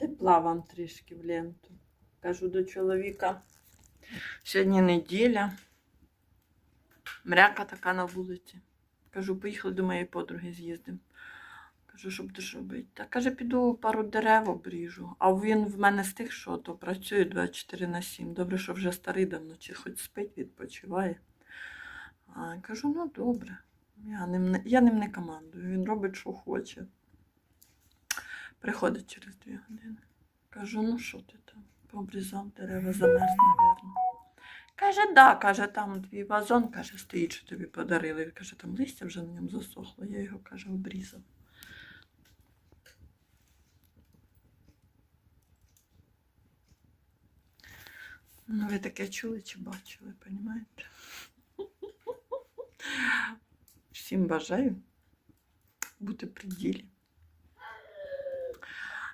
Тепла вам трішки в ленту. Кажу до чоловіка. Сьогодні неділя. Мряка така на вулиці. Кажу, поїхали до моєї подруги з'їздимо. Кажу, що будеш робити? Та каже, піду пару дерев обріжу. А він в мене з тих, що то працює 24 на 7. Добре, що вже старий давно, чи хоч спить, відпочиває. А кажу, ну добре. Я ним, я ним не командую. Він робить, що хоче. Приходить через дві години. Кажу, ну що ти там? Пообрізав дерева, замерз, напевно. Каже, да, каже, там твій вазон, каже, стоїть, що тобі подарили. Каже, там листя вже на ньому засохло. Я його, каже, обрізав. Ну, ви таке чули чи бачили, розумієте? Всім бажаю бути при ділі.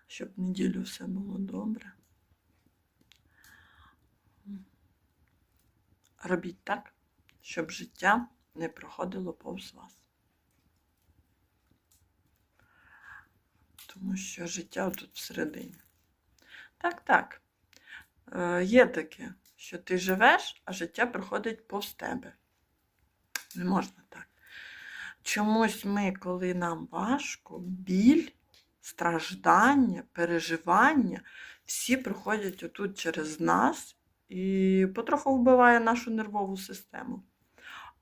Щоб в неділю все було добре. Робіть так, щоб життя не проходило повз вас. Тому що життя тут всередині. Так, так. Е, Є таке, що ти живеш, а життя проходить повз тебе. Не можна так. Чомусь ми, коли нам важко, біль, страждання, переживання, всі проходять отут через нас і потроху вбиває нашу нервову систему.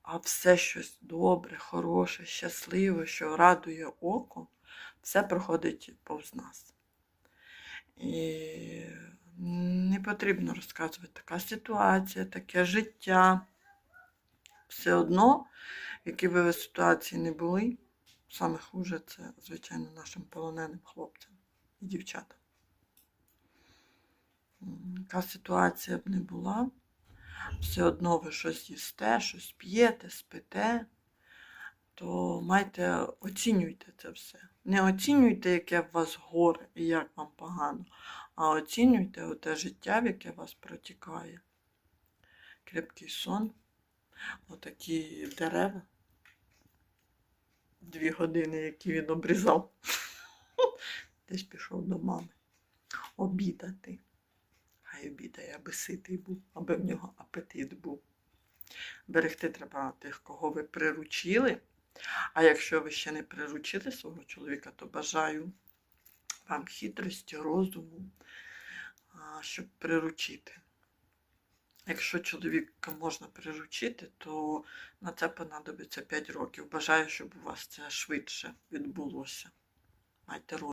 А все щось добре, хороше, щасливе, що радує око, все проходить повз нас. І не потрібно розказувати така ситуація, таке життя. Все одно, в якій би ви ситуації не були, саме хуже це, звичайно, нашим полоненим хлопцям і дівчатам. Яка ситуація б не була, все одно ви щось їсте, щось п'єте, спите, то майте, оцінюйте це все. Не оцінюйте, яке в вас горе і як вам погано, а оцінюйте те життя, в яке вас протікає. Крепкий сон, отакі дерева. Дві години, які він обрізав. Десь пішов до мами. Обідати. Хай обідає, аби ситий був, аби в нього апетит був. Берегти треба тих, кого ви приручили. А якщо ви ще не приручили свого чоловіка, то бажаю вам хитрості, розуму, щоб приручити. Якщо чоловіка можна приручити, то на це понадобиться 5 років. Бажаю, щоб у вас це швидше відбулося. Майте розум.